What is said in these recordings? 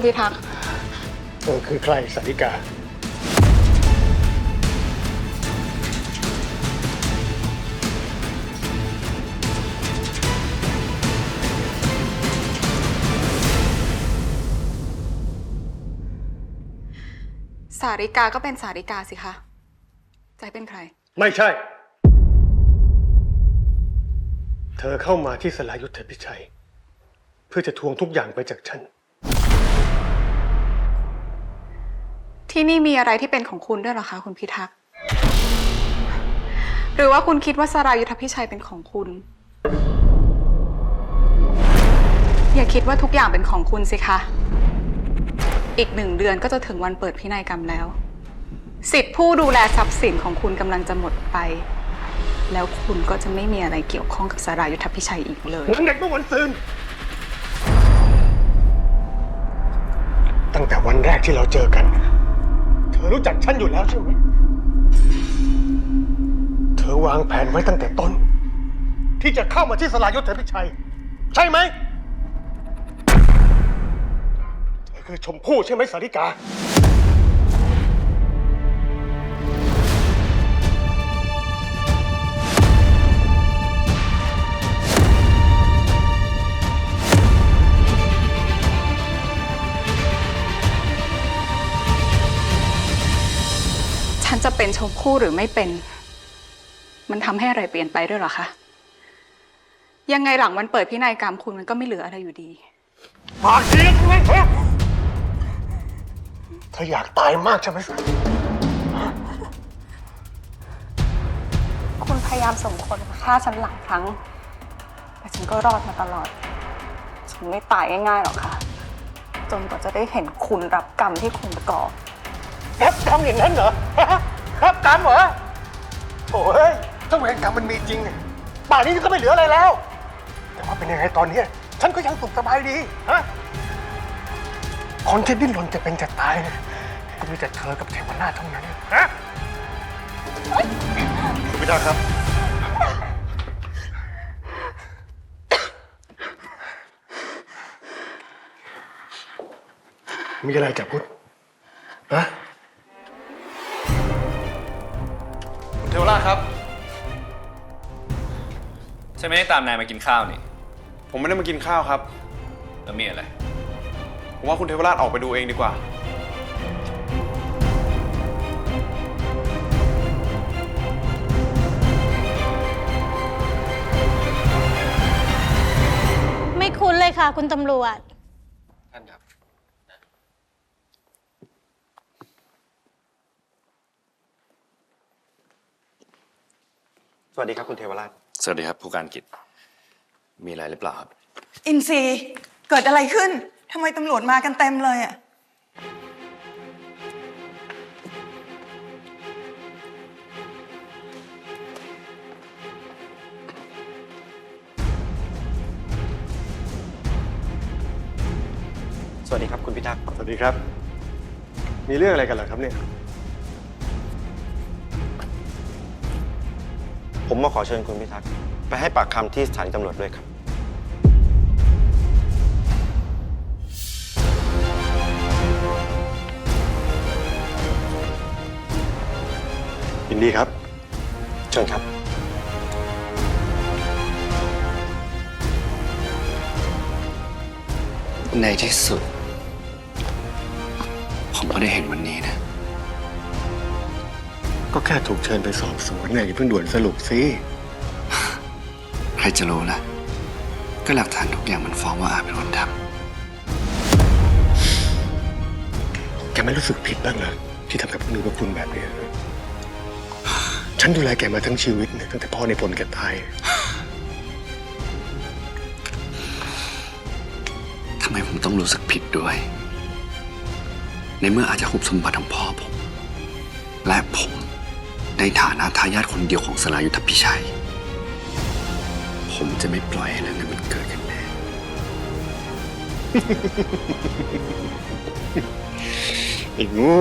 คุณพิทักษ์ เธอคือใครสาริกา สาริกาก็เป็นสาริกาสิคะใจะให้เป็นใคร ไม่ใช่ เธอเข้ามาที่สลายุทธพิชัย เพื่อจะทวงทุกอย่างไปจากฉัน ที่นี่มีอะไรที่เป็นของคุณด้วยเหรอคะ คุณพิทักษ์ หรือว่าคุณคิดว่าสรายุทธพิชัยเป็นของคุณ อย่าคิดว่าทุกอย่างเป็นของคุณสิคะ อีกหนึ่งเดือนก็จะถึงวันเปิดพินัยกรรมแล้ว สิทธิผู้ดูแลทรัพย์สินของคุณกำลังจะหมดไป แล้วคุณก็จะไม่มีอะไรเกี่ยวข้องกับสรายุทธพิชัยอีกเลยเหมือนเด็กเมื่อวันซืนตั้งแต่วันแรกที่เราเจอกันเธอรู้จักฉันอยู่แล้วใช่ไหม เธอวางแผนไว้ตั้งแต่ต้น ที่จะเข้ามาที่สลายุทธพิชัย ใช่ไหมเธอคือชมพู่ใช่ไหมสาริกา ชมพู่หรือไม่เป็น มันทำให้อะไรเปลี่ยนไปด้วยเหรอคะ ยังไงหลังวันเปิดพินัยกรรมคุณมันก็ไม่เหลืออะไรอยู่ดี ปากเสียใช่ไหมฮะเธออยากตายมากใช่ไหมคุณพยายามส่งคนมาฆ่าฉันหลายครั้ง แต่ฉันก็รอดมาตลอด ฉันไม่ตายง่ายๆหรอกค่ะ จนกว่าจะได้เห็นคุณรับกรรมที่คุณก่อรับกรรมอย่างนั้นเหรอฮะ รับกรรมเหรอโอ้ยถ้าเวรกรรมมันมีจริง ป่านนี้ก็ไม่เหลืออะไรแล้ว แต่ว่าเป็นยังไงตอนเนี้ยฉันก็ยังสุขสบายดีฮะคนที่ดิ้นรนจะเป็นจะตายเนี่ยก็มีแต่เธอกับเทวราชเท่านั้นฮะคุณพิธาครับ มีอะไรจับพุทธฮะ ฉันไม่ได้ตามนายมากินข้าวนี่ผมไม่ได้มากินข้าวครับ แล้วมีอะไร ผมว่าคุณเทวราชออกไปดูเองดีกว่า ไม่คุ้นเลยค่ะ คุณตำรวจ ท่านครับ สวัสดีครับคุณเทวราช สวัสดีครับผู้การกิจ มีอะไรหรือเปล่าครับ อินซีย์เกิดอะไรขึ้นทำไมตำรวจมากันเต็มเลยอะสวัสดีครับคุณพิทักษ์สวัสดีครับ มีเรื่องอะไรกันเหรอครับเนี่ย ผมมาขอเชิญคุณพิทักษ์ไปให้ปากคำที่สถานีตำรวจด้วยครับ ยินดีครับ เชิญครับ ในที่สุด ผมก็ได้เห็นวันนี้นะ ก็แค่ถูกเชิญไปสอบสวนเนี่ยอย่าเพิ่งด่วนสรุปสิใครจะรู้ล่ะ ก็หลักฐานทุกอย่างมันฟ้องว่าอาเป็นคนทแกไม่รู้สึกผิดบ้างเหรอที่ทำกับพวกนูกับคุณแบบเนี้ยฉันดูแลแกมาทั้งชีวิตเนี่ยตั้งแต่พ่อในพลแกตายำทำไมผมต้องรู้สึกผิดด้วย ในเมื่ออาจจะหุบสมบัติของพ่อผม และผม ในฐานะทายาทคนเดียวของสลายุทธพิชัย ผมจะไม่ปล่อยให้เรื่องนั้นมันเกิดขึ้นแน่ ไอ้โง่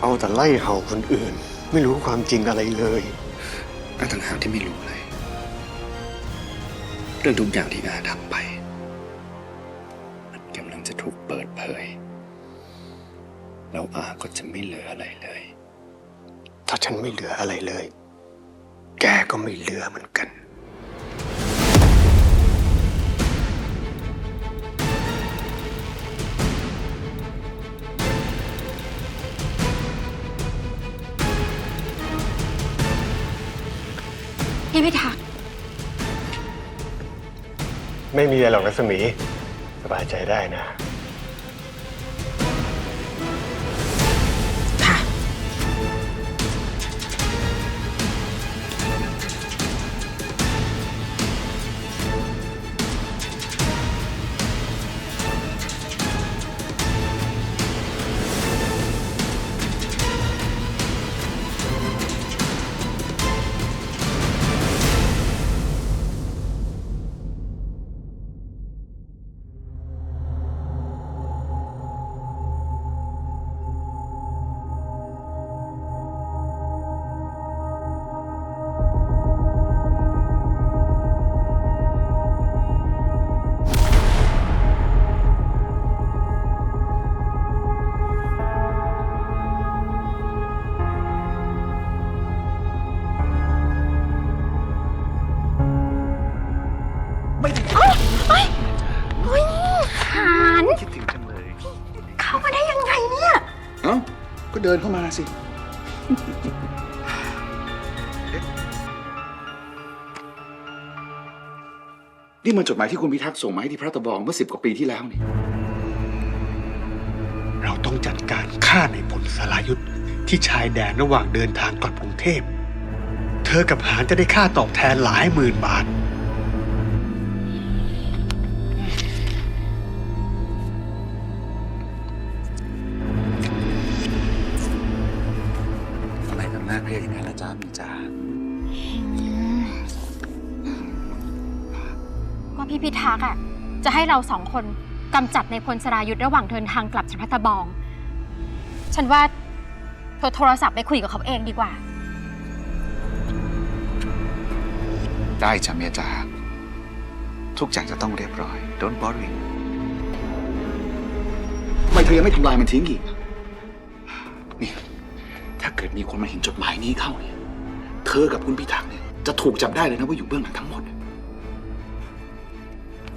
เอาแต่ไล่เห่าคนอื่น ไม่รู้ความจริงอะไรเลยอาต่างหากที่ไม่รู้เลย เรื่องทุกอย่างที่อาทำไป มันกำลังจะถูกเปิดเผย แล้วอาก็จะไม่เหลืออะไรเลย ถ้าฉันไม่เหลืออะไรเลย แกก็ไม่เหลือเหมือนกัน พี่พิทักษ์ไม่มีอะไรหรอกรัศมี สบายใจได้นะค่ะ ก็เดินเข้ามาสิ นี่มันจดหมายที่คุณพิทักษ์ส่งมาให้ที่พระตะบองเมื่อสิบกว่าปีที่แล้วนี่ เราต้องจัดการฆ่าในผลสลายุทธที่ชายแดนระหว่างเดินทางกลับกรุงเทพ เธอกับหานจะได้ค่าตอบแทนหลายหมื่นบาท เครียดอย่างนั้นล่ะจ๊ะมีจ้าก็พี่พิทักษ์อะ จะให้เราสองคนกำจัดในพลสรายุทธระหว่างเดินทางกลับจากพัทบอง ฉันว่าเธอโทรศัพท์ไปคุยกับเขาเองดีกว่า ได้จ้ะเมียจ๋าทุกอย่างจะต้องเรียบร้อย Don't worry ทำไมเธอยังไม่ทำลายมันทิ้งอีกนี่ถ้า เกิดมีคนมาเห็นจดหมายนี้เข้าเนี่ย เธอกับคุณพิทักษ์เนี่ยจะถูกจับได้เลยนะว่าอยู่เบื้องหลังทั้งหมด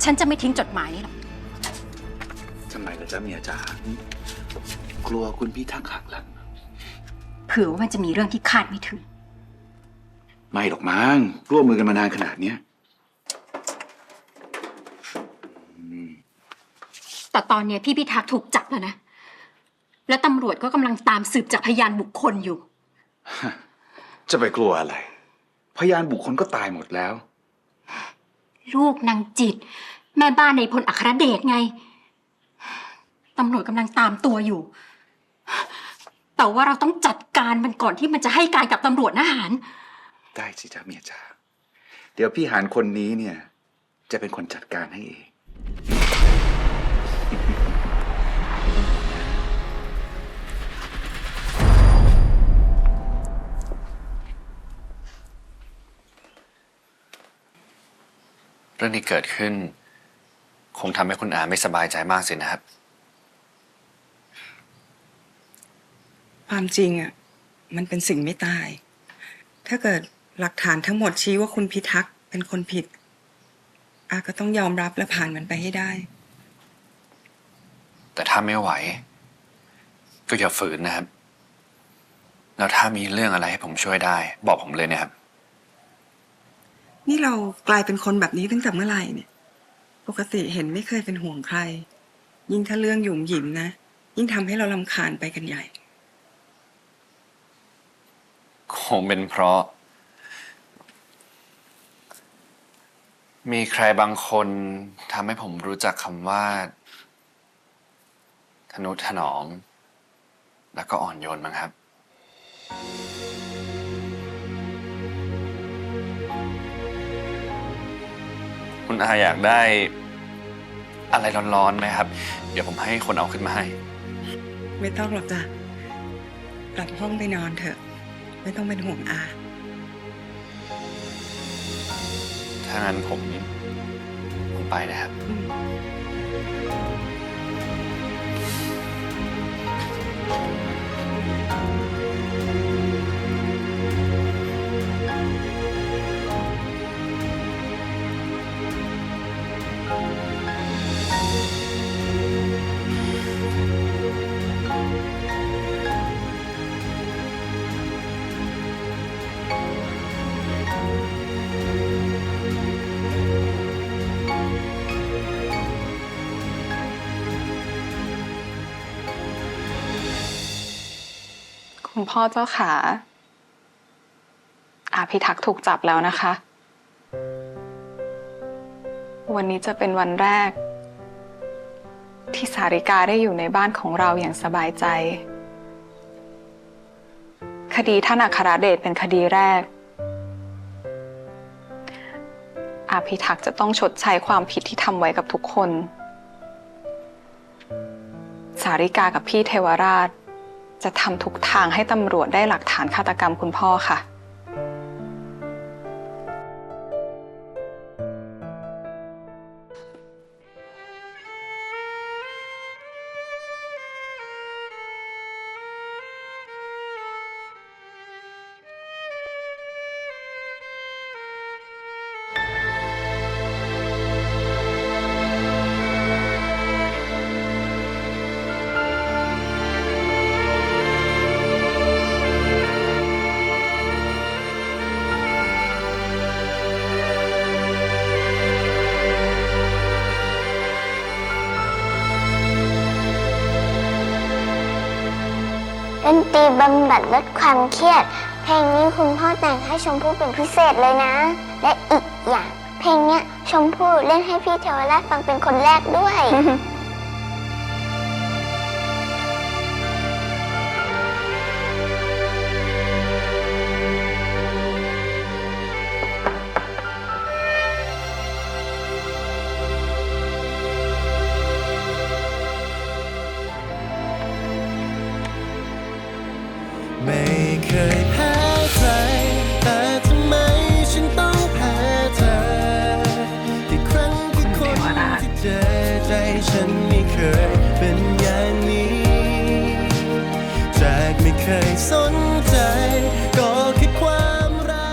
ฉันจะไม่ทิ้งจดหมายนี้หรอกทำไมล่ะจ๊ะเมียจ๋ากลัวคุณพิทักษ์หักหลังเผื่อว่ามันจะมีเรื่องที่คาดไม่ถึง ไม่หรอกมั้งร่วมมือกันมานานขนาดเนี้ยแต่ตอนเนี้ยพี่พิทักษ์ถูกจับแล้วนะ และตำรวจก็กำลังตามสืบจากพยานบุคคลอยู่ จะไปกลัวอะไร พยานบุคคลก็ตายหมดแล้ว ลูกนางจิต แม่บ้านในพลอัครเดชไง ตำรวจกำลังตามตัวอยู่ แต่ว่าเราต้องจัดการมันก่อนที่มันจะให้การกับตำรวจนะหาร ได้สิจ้าเมียจ๋าเดี๋ยวพี่หานคนนี้เนี่ย จะเป็นคนจัดการให้เอง รื่องที่เกิดขึ้น คงทำให้คุณอาไม่สบายใจมากสินะครับ ความจริงอะมันเป็นสิ่งไม่ตาย ถ้าเกิดหลักฐานทั้งหมดชี้ว่าคุณพิทักษ์เป็นคนผิด อาก็ต้องยอมรับและผ่านมันไปให้ได้ แต่ถ้าไม่ไหว ก็อย่าฝืนนะครับ แล้วถ้ามีเรื่องอะไรให้ผมช่วยได้ บอกผมเลยนะครับ นี่เรากลายเป็นคนแบบนี้ตั้งแต่เมื่อไหร่เนี่ย ปกติเห็นไม่เคยเป็นห่วงใคร ยิ่งถ้าเรื่องหยุ่มหยิมนะ ยิ่งทำให้เราลำคาญไปกันใหญ่ คงเป็นเพราะ มีใครบางคนทำให้ผมรู้จักคำว่า ทนุถนอม แล้วก็อ่อนโยนมั้งครับ คุณอาอยากได้ อะไรร้อนๆไหมครับ เดี๋ยวผมให้คนเอาขึ้นมาให้ ไม่ต้องหรอกจ้ะกลับห้องไปนอนเถอะ ไม่ต้องเป็นห่วงอา ถ้างั้นผมผมไปนะครับ อืม คุณพ่อเจ้าขา อาพิทักษ์ถูกจับแล้วนะคะ วันนี้จะเป็นวันแรก ที่สาริกาได้อยู่ในบ้านของเราอย่างสบายใจ คดีท่านอัครเดชเป็นคดีแรก อาพิทักษ์จะต้องชดใช้ความผิดที่ทำไว้กับทุกคน สาริกากับพี่เทวราช จะทำทุกทางให้ตำรวจได้หลักฐานฆาตกรรมคุณพ่อค่ะ นตรีบำบัดลดความเครียด เพลงนี้คุณพ่อแต่งให้ชมพู่เป็นพิเศษเลยนะ และอีกอย่าง เพลงเนี้ยชมพู่เล่นให้พี่เทวราชฟังเป็นคนแรกด้วย